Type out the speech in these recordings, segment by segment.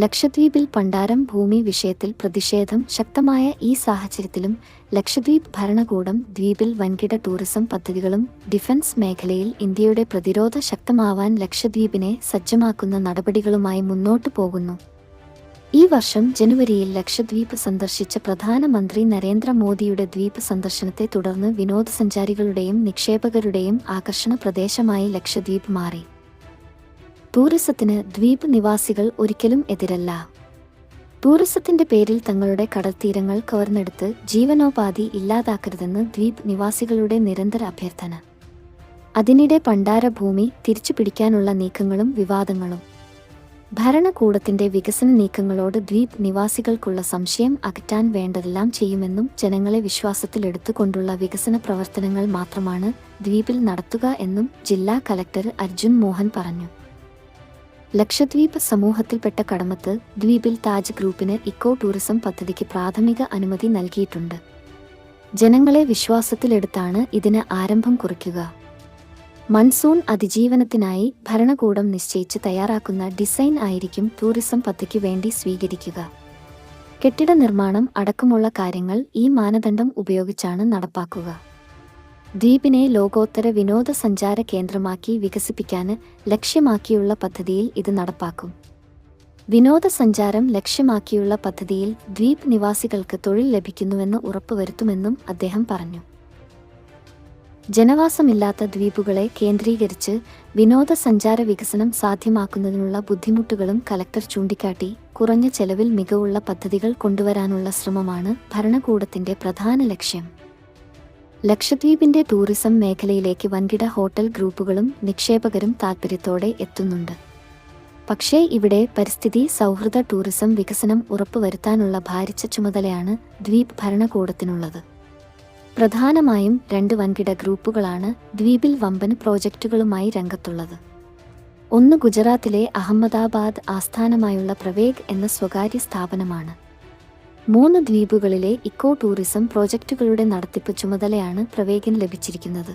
ലക്ഷദ്വീപിൽ പണ്ടാരം ഭൂമി വിഷയത്തിൽ പ്രതിഷേധം ശക്തമായ ഈ സാഹചര്യത്തിലും ലക്ഷദ്വീപ് ഭരണകൂടം ദ്വീപിൽ വൻകിട ടൂറിസം പദ്ധതികളും ഡിഫൻസ് മേഖലയിൽ ഇന്ത്യയുടെ പ്രതിരോധ ശക്തമാവാൻ ലക്ഷദ്വീപിനെ സജ്ജമാക്കുന്ന നടപടികളുമായി മുന്നോട്ടു പോകുന്നു. ഈ വർഷം ജനുവരിയിൽ ലക്ഷദ്വീപ് സന്ദർശിച്ച പ്രധാനമന്ത്രി നരേന്ദ്രമോദിയുടെ ദ്വീപ് സന്ദർശനത്തെ തുടർന്ന് വിനോദസഞ്ചാരികളുടെയും നിക്ഷേപകരുടെയും ആകർഷണ പ്രദേശമായി ലക്ഷദ്വീപ് മാറി. ടൂറിസത്തിന് ദ്വീപ് നിവാസികൾ ഒരിക്കലും എതിരല്ല. ടൂറിസത്തിന്റെ പേരിൽ തങ്ങളുടെ കടൽത്തീരങ്ങൾ കവർന്നെടുത്ത് ജീവനോപാധി ഇല്ലാതാക്കരുതെന്ന് ദ്വീപ് നിവാസികളുടെ നിരന്തര അഭ്യർത്ഥന. അതിനിടെ പണ്ടാര ഭൂമി തിരിച്ചു പിടിക്കാനുള്ള നീക്കങ്ങളും വിവാദങ്ങളും. ഭരണകൂടത്തിന്റെ വികസന നീക്കങ്ങളോട് ദ്വീപ് നിവാസികൾക്കുള്ള സംശയം അകറ്റാൻ വേണ്ടതെല്ലാം ചെയ്യുമെന്നും ജനങ്ങളെ വിശ്വാസത്തിലെടുത്തുകൊണ്ടുള്ള വികസന പ്രവർത്തനങ്ങൾ മാത്രമാണ് ദ്വീപിൽ നടത്തുക എന്നും ജില്ലാ കലക്ടർ അർജുൻ മോഹൻ പറഞ്ഞു. ലക്ഷദ്വീപ് സമൂഹത്തിൽപ്പെട്ട കടമത്ത് ദ്വീപിൽ താജ് ഗ്രൂപ്പിന് ഇക്കോ ടൂറിസം പദ്ധതിക്ക് പ്രാഥമിക അനുമതി നൽകിയിട്ടുണ്ട്. ജനങ്ങളെ വിശ്വാസത്തിലെടുത്താണ് ഇതിന് ആരംഭം കുറിക്കുക. മൺസൂൺ അതിജീവനത്തിനായി ഭരണകൂടം നിശ്ചയിച്ച് തയ്യാറാക്കുന്ന ഡിസൈൻ ആയിരിക്കും ടൂറിസം പദ്ധതിക്ക് വേണ്ടി സ്വീകരിക്കുക. കെട്ടിട നിർമ്മാണം അടക്കമുള്ള കാര്യങ്ങൾ ഈ മാനദണ്ഡം ഉപയോഗിച്ചാണ് നടപ്പാക്കുക. ദ്വീപിനെ ലോകോത്തര വിനോദസഞ്ചാര കേന്ദ്രമാക്കി വികസിപ്പിക്കാൻ ലക്ഷ്യമാക്കിയുള്ള പദ്ധതിയിൽ ഇത് നടപ്പാക്കും. വിനോദസഞ്ചാരം ലക്ഷ്യമാക്കിയുള്ള പദ്ധതിയിൽ ദ്വീപ് നിവാസികൾക്ക് തൊഴിൽ ലഭിക്കുന്നുവെന്ന് ഉറപ്പുവരുത്തുമെന്നും അദ്ദേഹം പറഞ്ഞു. ജനവാസമില്ലാത്ത ദ്വീപുകളെ കേന്ദ്രീകരിച്ച് വിനോദസഞ്ചാര വികസനം സാധ്യമാക്കുന്നതിനുള്ള ബുദ്ധിമുട്ടുകളും കലക്ടർ ചൂണ്ടിക്കാട്ടി കുറഞ്ഞ ചെലവിൽ മികവുള്ള പദ്ധതികൾ കൊണ്ടുവരാനുള്ള ശ്രമമാണ് ഭരണകൂടത്തിന്റെ പ്രധാന ലക്ഷ്യം. ലക്ഷദ്വീപിന്റെ ടൂറിസം മേഖലയിലേക്ക് വൻകിട ഹോട്ടൽ ഗ്രൂപ്പുകളും നിക്ഷേപകരും താൽപ്പര്യത്തോടെ എത്തുന്നുണ്ട്. പക്ഷേ ഇവിടെ പരിസ്ഥിതി സൗഹൃദ ടൂറിസം വികസനം ഉറപ്പുവരുത്താനുള്ള ഭാരിച്ച ചുമതലയാണ് ദ്വീപ് ഭരണകൂടത്തിനുള്ളത്. പ്രധാനമായും രണ്ട് വൻകിട ഗ്രൂപ്പുകളാണ് ദ്വീപിൽ വമ്പൻ പ്രോജക്റ്റുകളുമായി രംഗത്തുള്ളത്. ഒന്ന് ഗുജറാത്തിലെ അഹമ്മദാബാദ് ആസ്ഥാനമായുള്ള പ്രവേഗ് എന്ന സ്വകാര്യ സ്ഥാപനമാണ്. മൂന്ന് ദ്വീപുകളിലെ ഇക്കോ ടൂറിസം പ്രോജക്റ്റുകളുടെ നടത്തിപ്പ് ചുമതലയാണ് പ്രവേഗിന് ലഭിച്ചിരിക്കുന്നത്.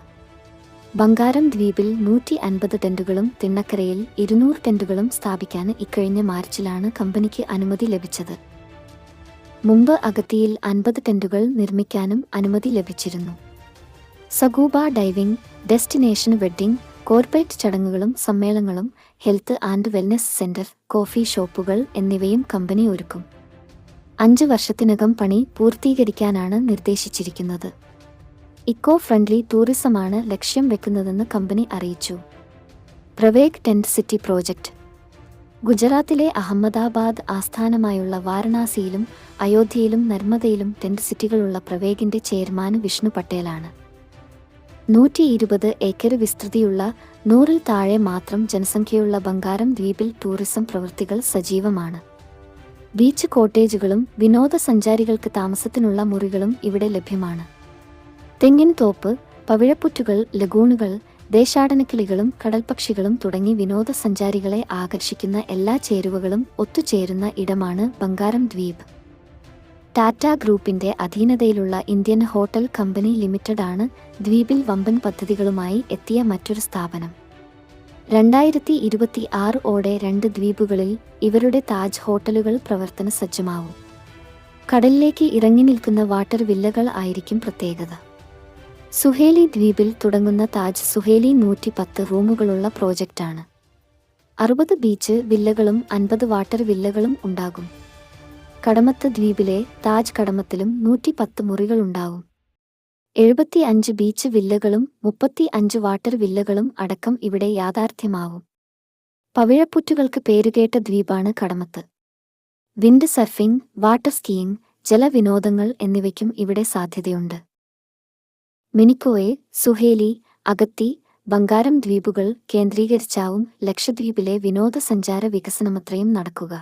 ബംഗാരം ദ്വീപിൽ നൂറ്റി അൻപത് ടെന്റുകളും തിണ്ണക്കരയിൽ ഇരുന്നൂറ് ടെന്റുകളും സ്ഥാപിക്കാൻ ഇക്കഴിഞ്ഞ മാർച്ചിലാണ് കമ്പനിക്ക് അനുമതി ലഭിച്ചത്. മുമ്പ് അഗത്തിയിൽ അൻപത് ടെന്റുകൾ നിർമ്മിക്കാനും അനുമതി ലഭിച്ചിരുന്നു. Scuba diving destination wedding corporate ചടങ്ങുകളും സമ്മേളനങ്ങളും health and wellness centre coffee ഷോപ്പുകൾ എന്നിവയും കമ്പനി ഒരുക്കും. അഞ്ച് വർഷത്തിനകം പണി പൂർത്തീകരിക്കാനാണ് നിർദ്ദേശിച്ചിരിക്കുന്നത്. ഇക്കോ ഫ്രണ്ട്ലി ടൂറിസമാണ് ലക്ഷ്യം വെക്കുന്നതെന്ന് കമ്പനി അറിയിച്ചു. പ്രവേഗ് ടെന്റ് സിറ്റി പ്രോജക്റ്റ് ഗുജറാത്തിലെ അഹമ്മദാബാദ് ആസ്ഥാനമായുള്ള വാരണാസിയിലും അയോധ്യയിലും നർമ്മദയിലും ടെന്റ് സിറ്റികളുള്ള പ്രവേഗിന്റെ ചെയർമാൻ വിഷ്ണു പട്ടേലാണ്. നൂറ്റി ഇരുപത് ഏക്കർ വിസ്തൃതിയുള്ള നൂറിൽ താഴെ മാത്രം ജനസംഖ്യയുള്ള ബംഗാരം ദ്വീപിൽ ടൂറിസം പ്രവൃത്തികൾ സജീവമാണ്. ബീച്ച് കോട്ടേജുകളും വിനോദസഞ്ചാരികൾക്ക് താമസത്തിനുള്ള മുറികളും ഇവിടെ ലഭ്യമാണ്. തെങ്ങിൻ തോപ്പ് പവിഴപ്പുറ്റുകൾ ലഗൂണുകൾ ദേശാടനക്കിളികളും കടൽപക്ഷികളും തുടങ്ങി വിനോദസഞ്ചാരികളെ ആകർഷിക്കുന്ന എല്ലാ ചേരുവകളും ഒത്തുചേരുന്ന ഇടമാണ് ബംഗാരം ദ്വീപ്. ടാറ്റ ഗ്രൂപ്പിന്റെ അധീനതയിലുള്ള ഇന്ത്യൻ ഹോട്ടൽ കമ്പനി ലിമിറ്റഡാണ് ദ്വീപിൽ വമ്പൻ പദ്ധതികളുമായി എത്തിയ മറ്റൊരു സ്ഥാപനം. രണ്ടായിരത്തി ഇരുപത്തി ആറ് ഓടെ രണ്ട് ദ്വീപുകളിൽ ഇവരുടെ താജ് ഹോട്ടലുകൾ പ്രവർത്തന സജ്ജമാവും. കടലിലേക്ക് ഇറങ്ങി നിൽക്കുന്ന വാട്ടർ വില്ലകൾ ആയിരിക്കും പ്രത്യേകത. സുഹേലി ദ്വീപിൽ തുടങ്ങുന്ന താജ് സുഹേലി നൂറ്റി പത്ത് റൂമുകളുള്ള പ്രോജക്റ്റാണ്. അറുപത് ബീച്ച് വില്ലകളും അൻപത് വാട്ടർ വില്ലകളും ഉണ്ടാകും. കടമത്ത് ദ്വീപിലെ താജ് കടമത്തിലും നൂറ്റി പത്ത് മുറികളുണ്ടാവും. എഴുപത്തി അഞ്ച് ബീച്ച് വില്ലകളും മുപ്പത്തി അഞ്ച് വാട്ടർ വില്ലകളും അടക്കം ഇവിടെ യാഥാർത്ഥ്യമാവും. പവിഴപ്പുറ്റുകൾക്ക് പേരുകേട്ട ദ്വീപാണ് Kadmat. Wind surfing water skiing ജലവിനോദങ്ങൾ എന്നിവയ്ക്കും ഇവിടെ സാധ്യതയുണ്ട്. മിനിക്കോയെ സുഹേലി അഗത്തി ബംഗാരം ദ്വീപുകൾ കേന്ദ്രീകരിച്ചാവും ലക്ഷദ്വീപിലെ വിനോദസഞ്ചാര വികസനമത്രയും നടക്കുക.